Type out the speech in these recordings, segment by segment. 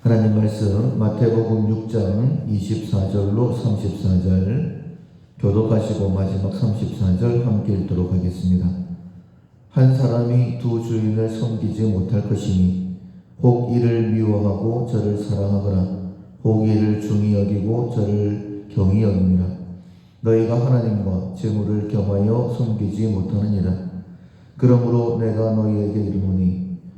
하나님 말씀 마태복음 6장 24절로 34절 교독하시고 마지막 34절 함께 읽도록 하겠습니다. 한 사람이 두 주인을 섬기지 못할 것이니 혹 이를 미워하고 저를 사랑하거나 혹 이를 중히 여기고 저를 경히 여깁니다. 너희가 하나님과 재물을 겸하여 섬기지 못하느니라. 그러므로 내가 너희에게 이르노니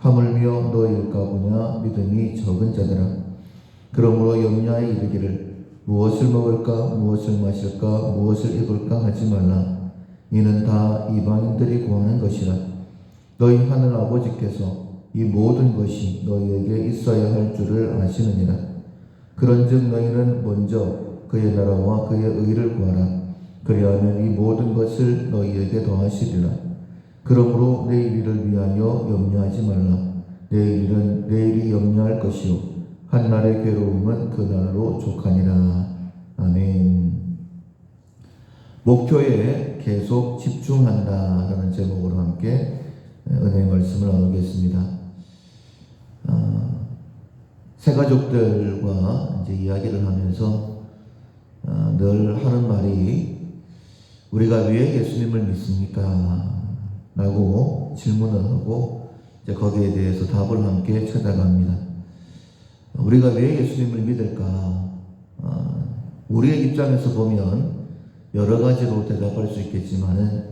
하물며 너희일까 보냐? 믿음이 적은 자들아. 그러므로 염려하여 이르기를 무엇을 먹을까? 무엇을 마실까? 무엇을 입을까? 하지 말라. 이는 다 이방인들이 구하는 것이라. 너희 하늘 아버지께서 이 모든 것이 너희에게 있어야 할 줄을 아시느니라. 그런즉 너희는 먼저 그의 나라와 그의 의를 구하라. 그리하면 이 모든 것을 너희에게 더하시리라 그러므로 내일 일을 위하여 염려하지 말라. 내일 일은 내일이 염려할 것이요. 한날의 괴로움은 그날로 족하니라. 아멘. 목표에 계속 집중한다. 라는 제목으로 함께 은혜 말씀을 나누겠습니다. 아, 새 가족들과 이제 이야기를 하면서 아, 늘 하는 말이 우리가 왜 예수님을 믿습니까? 라고 질문을 하고 이제 거기에 대해서 답을 함께 찾아갑니다. 우리가 왜 예수님을 믿을까? 어, 우리의 입장에서 보면 여러 가지로 대답할 수 있겠지만은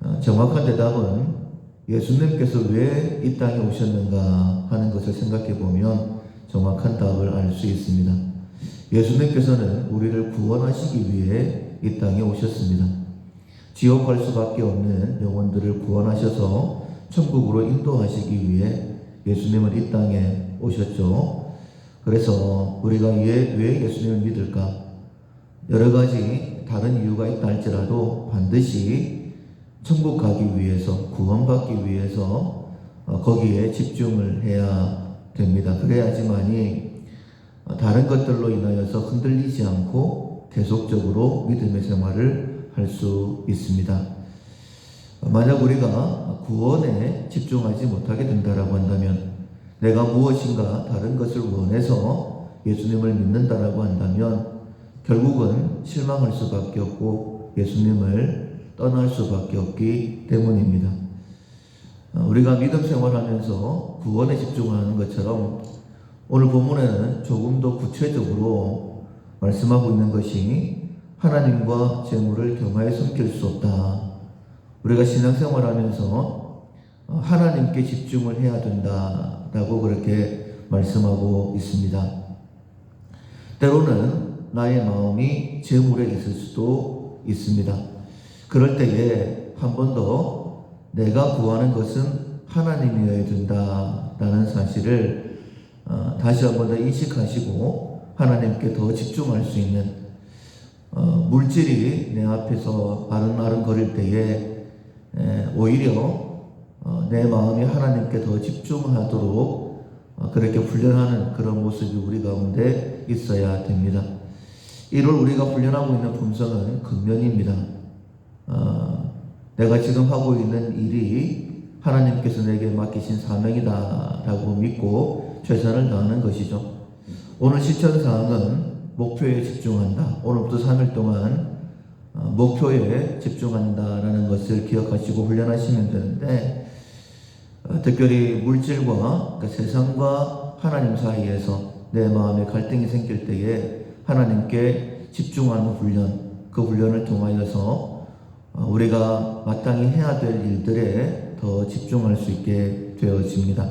어, 정확한 대답은 예수님께서 왜 이 땅에 오셨는가 하는 것을 생각해 보면 정확한 답을 알 수 있습니다. 예수님께서는 우리를 구원하시기 위해 이 땅에 오셨습니다. 지옥 갈 수밖에 없는 영혼들을 구원하셔서 천국으로 인도하시기 위해 예수님은 이 땅에 오셨죠. 그래서 우리가 왜, 왜 예수님을 믿을까? 여러 가지 다른 이유가 있다 할지라도 반드시 천국 가기 위해서, 구원받기 위해서 어, 거기에 집중을 해야 됩니다. 그래야지만이 어, 다른 것들로 인하여서 흔들리지 않고 계속적으로 믿음의 생활을 할 수 있습니다. 만약 우리가 구원에 집중하지 못하게 된다라고 한다면 내가 무엇인가 다른 것을 원해서 예수님을 믿는다라고 한다면 결국은 실망할 수밖에 없고 예수님을 떠날 수밖에 없기 때문입니다. 우리가 믿음 생활하면서 구원에 집중하는 것처럼 오늘 본문에는 조금 더 구체적으로 말씀하고 있는 것이 하나님과 재물을 겸하여 섬길 수 없다. 우리가 신앙생활 하면서 하나님께 집중을 해야 된다 라고 그렇게 말씀하고 있습니다. 때로는 나의 마음이 재물에 있을 수도 있습니다. 그럴 때에 한 번 더 내가 구하는 것은 하나님이어야 된다라는 사실을 어, 다시 한 번 더 인식하시고 하나님께 더 집중할 수 있는 어, 물질이 내 앞에서 아른아른 거릴 때에 에, 오히려 어, 내 마음이 하나님께 더 집중하도록 어, 그렇게 훈련하는 그런 모습이 우리 가운데 있어야 됩니다. 이를 우리가 훈련하고 있는 품성은 근면입니다. 어, 내가 지금 하고 있는 일이 하나님께서 내게 맡기신 사명이다라고 믿고 최선을 다하는 것이죠. 오늘 실천 사항은 목표에 집중한다. 오늘부터 3일 동안 어, 목표에 집중한다라는 것을 기억하시고 훈련하시면 되는데 어, 특별히 물질과 그러니까 세상과 하나님 사이에서 내 마음에 갈등이 생길 때에 하나님께 집중하는 훈련, 그 훈련을 통하여서 어, 우리가 마땅히 해야 될 일들에 더 집중할 수 있게 되어집니다.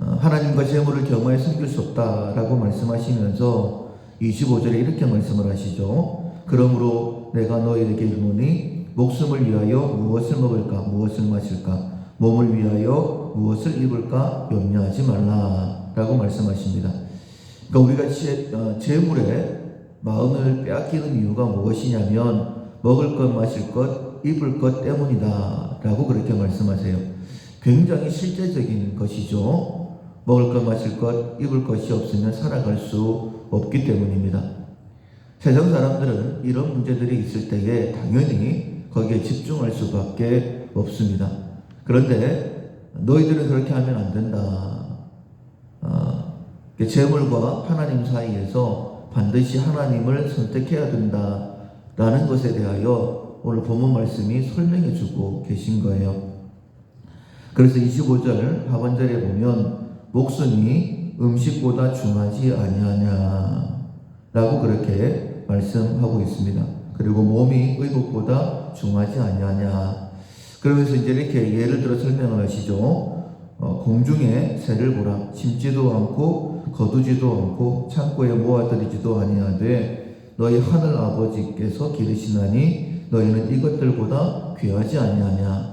어, 하나님과 재물을 겸하여 섬길 수 없다라고 말씀하시면서 25절에 이렇게 말씀을 하시죠. 그러므로 내가 너희에게 이르노니 목숨을 위하여 무엇을 먹을까 무엇을 마실까 몸을 위하여 무엇을 입을까 염려하지 말라라고 말씀하십니다. 그러니까 우리가 재, 어, 재물에 마음을 빼앗기는 이유가 무엇이냐면 먹을 것 마실 것 입을 것 때문이다 라고 그렇게 말씀하세요. 굉장히 실제적인 것이죠. 먹을 것 마실 것 입을 것이 없으면 살아갈 수 없기 때문입니다. 세상 사람들은 이런 문제들이 있을 때에 당연히 거기에 집중할 수밖에 없습니다. 그런데 너희들은 그렇게 하면 안 된다. 아, 재물과 하나님 사이에서 반드시 하나님을 선택해야 된다 라는 것에 대하여 오늘 본문 말씀이 설명해 주고 계신 거예요. 그래서 25절 하반절에 보면 목숨이 음식보다 중하지 아니하냐 라고 그렇게 말씀하고 있습니다. 그리고 몸이 의복보다 중하지 아니하냐. 그러면서 이제 이렇게 예를 들어 설명을 하시죠. 어, 공중에 새를 보라. 심지도 않고 거두지도 않고 창고에 모아들이지도 아니하되 너희 하늘 아버지께서 기르시나니 너희는 이것들보다 귀하지 아니하냐.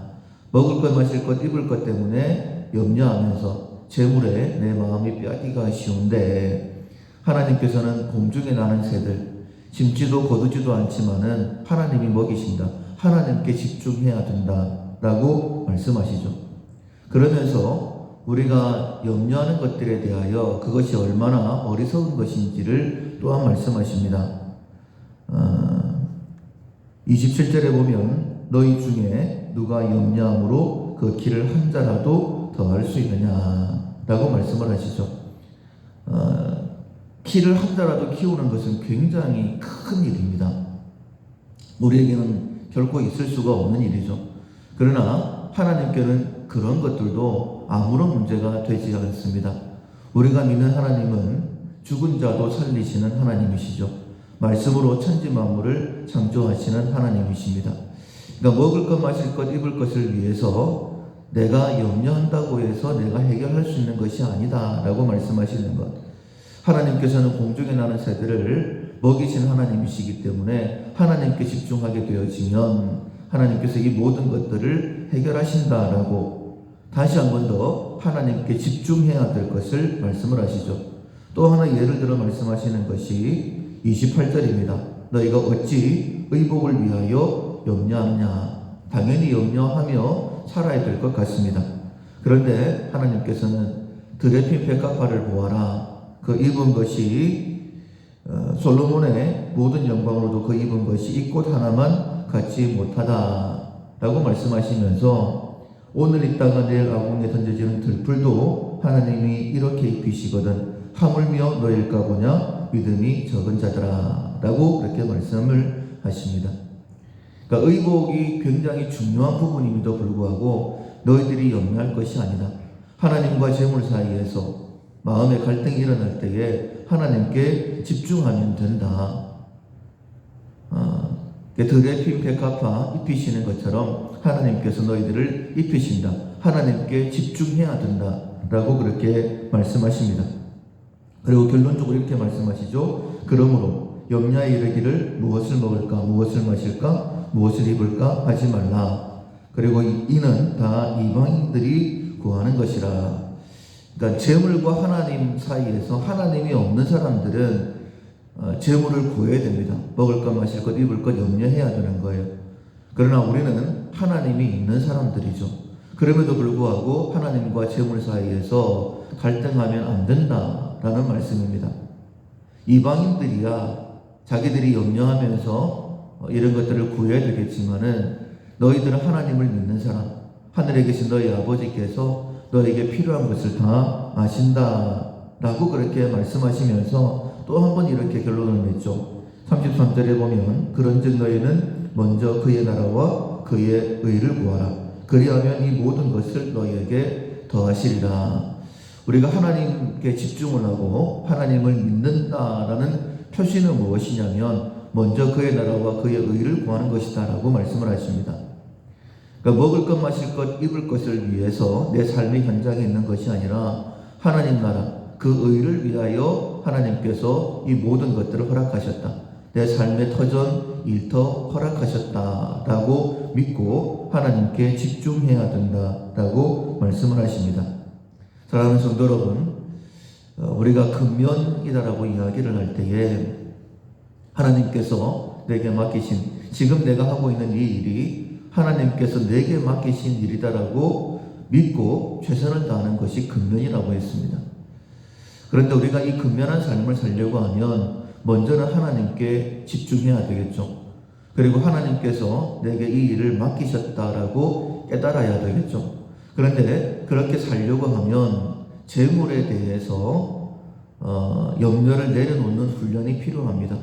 먹을 것 마실 것 입을 것 때문에 염려하면서 재물에 내 마음이 빼앗기가 쉬운데 하나님께서는 공중에 나는 새들 심지도 거두지도 않지만은 하나님이 먹이신다. 하나님께 집중해야 된다라고 말씀하시죠. 그러면서 우리가 염려하는 것들에 대하여 그것이 얼마나 어리석은 것인지를 또한 말씀하십니다. 어, 27절에 보면 너희 중에 누가 염려함으로 그 길을 한 자라도 더할 수 있느냐 라고 말씀을 하시죠. 어, 키를 한 자라도 키우는 것은 굉장히 큰 일입니다. 우리에게는 결코 있을 수가 없는 일이죠. 그러나 하나님께는 그런 것들도 아무런 문제가 되지 않습니다. 우리가 믿는 하나님은 죽은 자도 살리시는 하나님이시죠. 말씀으로 천지 만물을 창조하시는 하나님이십니다. 그러니까 먹을 것, 마실 것, 입을 것을 위해서 내가 염려한다고 해서 내가 해결할 수 있는 것이 아니다 라고 말씀하시는 것. 하나님께서는 공중에 나는 새들을 먹이신 하나님이시기 때문에 하나님께 집중하게 되어지면 하나님께서 이 모든 것들을 해결하신다라고 다시 한 번 더 하나님께 집중해야 될 것을 말씀을 하시죠. 또 하나 예를 들어 말씀하시는 것이 28절입니다. 너희가 어찌 의복을 위하여 염려하느냐? 당연히 염려하며 살아야 될 것 같습니다. 그런데 하나님께서는 드레핀 백합화를 보아라. 그 입은 것이 어, 솔로몬의 모든 영광으로도 그 입은 것이 이 꽃 하나만 갖지 못하다 라고 말씀하시면서 오늘 있다가 내일 아궁에 던져지는 들풀도 하나님이 이렇게 입히시거든 하물며 너일까 보냐 믿음이 적은 자들아 라고 그렇게 말씀을 하십니다. 그러니까 의복이 굉장히 중요한 부분임에도 불구하고 너희들이 염려할 것이 아니다. 하나님과 재물 사이에서 마음의 갈등이 일어날 때에 하나님께 집중하면 된다. 어, 드레핀 백합화 입히시는 것처럼 하나님께서 너희들을 입히신다. 하나님께 집중해야 된다. 라고 그렇게 말씀하십니다. 그리고 결론적으로 이렇게 말씀하시죠. 그러므로 염려에 이르기를 무엇을 먹을까, 무엇을 마실까, 무엇을 입을까 하지 말라. 그리고 이는 다 이방인들이 구하는 것이라. 그러니까 재물과 하나님 사이에서 하나님이 없는 사람들은 어, 재물을 구해야 됩니다. 먹을 것, 마실 것, 입을 것 염려해야 되는 거예요. 그러나 우리는 하나님이 있는 사람들이죠. 그럼에도 불구하고 하나님과 재물 사이에서 갈등하면 안 된다라는 말씀입니다. 이방인들이야 자기들이 염려하면서 어, 이런 것들을 구해야 되겠지만은 너희들은 하나님을 믿는 사람, 하늘에 계신 너희 아버지께서 너에게 필요한 것을 다 아신다 라고 그렇게 말씀하시면서 또 한 번 이렇게 결론을 냈죠. 33절에 보면 그런즉 너희는 먼저 그의 나라와 그의 의를 구하라. 그리하면 이 모든 것을 너희에게 더하시리라. 우리가 하나님께 집중을 하고 하나님을 믿는다라는 표시는 무엇이냐면 먼저 그의 나라와 그의 의를 구하는 것이다라고 말씀을 하십니다. 그러니까 먹을 것, 마실 것, 입을 것을 위해서 내 삶의 현장에 있는 것이 아니라 하나님 나라, 그 의를 위하여 하나님께서 이 모든 것들을 허락하셨다. 내 삶의 터전, 일터 허락하셨다라고 믿고 하나님께 집중해야 된다라고 말씀을 하십니다. 사랑하는 성도 여러분, 어, 우리가 근면이다라고 이야기를 할 때에 하나님께서 내게 맡기신 지금 내가 하고 있는 이 일이 하나님께서 내게 맡기신 일이다라고 믿고 최선을 다하는 것이 근면이라고 했습니다. 그런데 우리가 이 근면한 삶을 살려고 하면 먼저는 하나님께 집중해야 되겠죠. 그리고 하나님께서 내게 이 일을 맡기셨다라고 깨달아야 되겠죠. 그런데 그렇게 살려고 하면 재물에 대해서 어, 염려를 내려놓는 훈련이 필요합니다.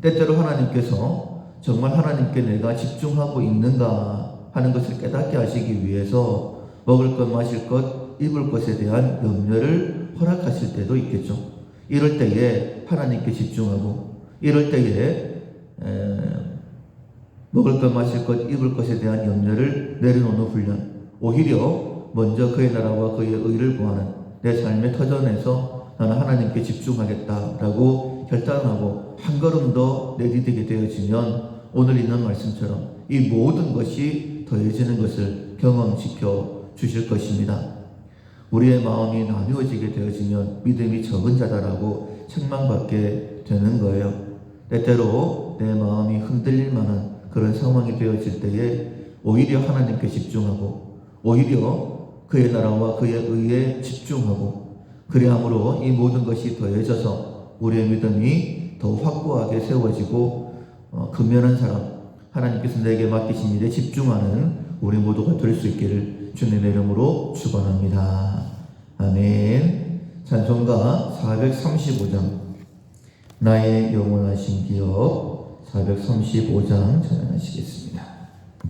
때때로 하나님께서 정말 하나님께 내가 집중하고 있는가 하는 것을 깨닫게 하시기 위해서 먹을 것, 마실 것, 입을 것에 대한 염려를 허락하실 때도 있겠죠. 이럴 때에 하나님께 집중하고, 이럴 때에 에, 먹을 것, 마실 것, 입을 것에 대한 염려를 내려놓는 훈련. 오히려 먼저 그의 나라와 그의 의를 구하는 내 삶의 터전에서 나는 하나님께 집중하겠다라고 결단하고 한 걸음 더 내디디게 되어지면 오늘 있는 말씀처럼 이 모든 것이 더해지는 것을 경험시켜 주실 것입니다. 우리의 마음이 나누어지게 되어지면 믿음이 적은 자다라고 책망받게 되는 거예요. 때때로 내 마음이 흔들릴 만한 그런 상황이 되어질 때에 오히려 하나님께 집중하고 오히려 그의 나라와 그의 의에 집중하고 그리함으로 이 모든 것이 더해져서 우리의 믿음이 더 확고하게 세워지고 어, 근면한 사람 하나님께서 내게 맡기신 일에 집중하는 우리 모두가 될 수 있기를 주님의 이름으로 축원합니다. 아멘. 찬송가 435장 나의 영원하신 기업 435장 찬양하시겠습니다.